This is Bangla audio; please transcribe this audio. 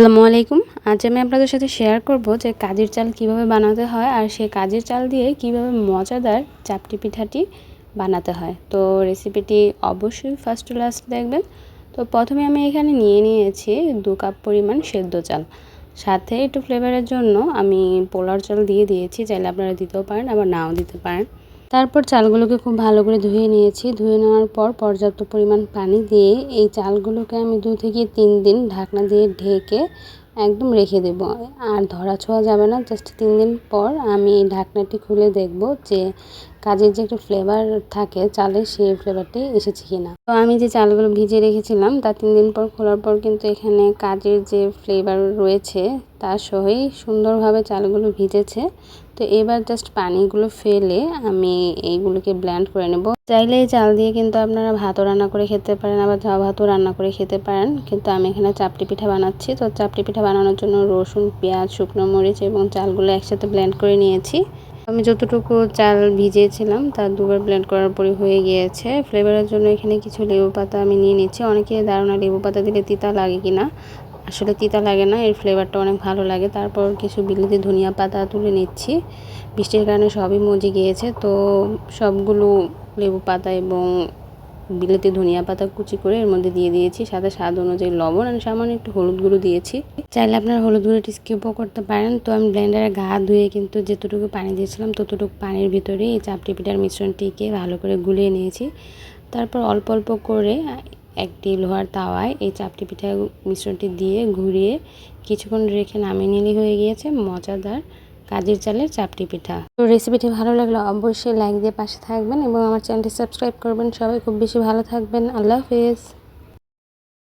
আসসালামু আলাইকুম। আজ আমি আপনাদের সাথে শেয়ার করব যে কাজের চাল কীভাবে বানাতে হয় আর সেই কাজের চাল দিয়ে কীভাবে মজাদার চাপটি পিঠাটি বানাতে হয়। তো রেসিপিটি অবশ্যই ফার্স্ট টু লাস্ট দেখবেন। তো প্রথমে আমি এখানে নিয়ে নিয়েছি দু কাপ পরিমাণ সেদ্ধ চাল। সাথে একটু ফ্লেভারের জন্য আমি পোলার চাল দিয়ে দিয়েছি, চাইলে আপনারা দিতেও পারেন, আবার নাও দিতে পারেন। তারপর চালগুলোকে খুব ভালো করে ধুয়ে নিয়েছি। ধুয়ে নেওয়ার পর পর্যাপ্ত পরিমাণ পানি দিয়ে এই চালগুলোকে আমি দু থেকে তিন দিন ঢাকনা দিয়ে ঢেকে একদম রেখে দেব। আর ধরা ছোঁয়া যাবে না, জাস্ট তিন দিন পর আমি এই ঢাকনাটি খুলে দেখব যে কাজের যে একটা ফ্লেভার থাকে চালে সেই ফ্লেভারটি এসেছে কি না তো আমি যে চালগুলো ভিজিয়ে রেখেছিলাম, তা তিন দিন পর খোলার পর কিন্তু এখানে কাজের যে ফ্লেভার রয়েছে তার সহই সুন্দরভাবে চালগুলো ভিজেছে। তো এবার জাস্ট পানিগুলো ফেলে আমি এইগুলোকে ব্ল্যান্ড করে নেব। চাইলে এই চাল দিয়ে কিন্তু আপনারা ভাতও রান্না করে খেতে পারেন, আবার ধোয়া ভাতও রান্না করে খেতে পারেন। কিন্তু আমি এখানে চাপটি পিঠা বানাচ্ছি। তো চাপটি পিঠা বানানোর জন্য রসুন, পেঁয়াজ, শুকনো মরিচ এবং চালগুলো একসাথে ব্ল্যান্ড করে নিয়েছি। আমি যতটুকু চাল ভিজিয়েছিলাম তার দুবার ব্লেন্ড করার পরে হয়ে গিয়েছে। ফ্লেভারের জন্য এখানে কিছু লেবু পাতা আমি নিয়ে নিচ্ছি। অনেকে ধারণা লেবু পাতা দিলে তিতা লাগে কিনা? আসলে তিতা লাগে না, এর ফ্লেভারটা অনেক ভালো লাগে। তারপর কিছু বিলিতি ধনিয়া পাতা তুলে নিচ্ছি। বৃষ্টির কারণে সবই মজে গিয়েছে। তো সবগুলো লেবু পাতা এবং বিলেতি ধনিয়া পাতা কুচি করে এর মধ্যে দিয়ে দিয়েছি সাথে স্বাদ অনুযায়ী লবণ আর সামান্য একটু হলুদ গুঁড়ো দিয়েছি। চাইলে আপনারা হলুদ গুঁড়োটি স্কিপও করতে পারেন। তো আমি ব্লেন্ডারে গা ধুয়ে কিন্তু যেতটুকু পানি দিয়েছিলাম ততটুকু পানির ভিতরে এই চাপটি পিঠার মিশ্রণটিকে ভালো করে গুলিয়ে নিয়েছি। তারপর অল্প অল্প করে একটি লোহার তাওয়ায় এই চাপটি পিঠার মিশ্রণটি দিয়ে ঘুরিয়ে কিছুক্ষণ রেখে নামিয়ে নিলে হয়ে গিয়েছে মজাদার কাজের চালের চাপটি পিঠা। তো রেসিপিটি ভালো লাগলে অবশ্যই লাইক দিয়ে পাশে থাকবেন এবং আমার চ্যানেলটি সাবস্ক্রাইব করবেন। সবাই খুব বেশি ভালো থাকবেন। আল্লাহ হাফেজ।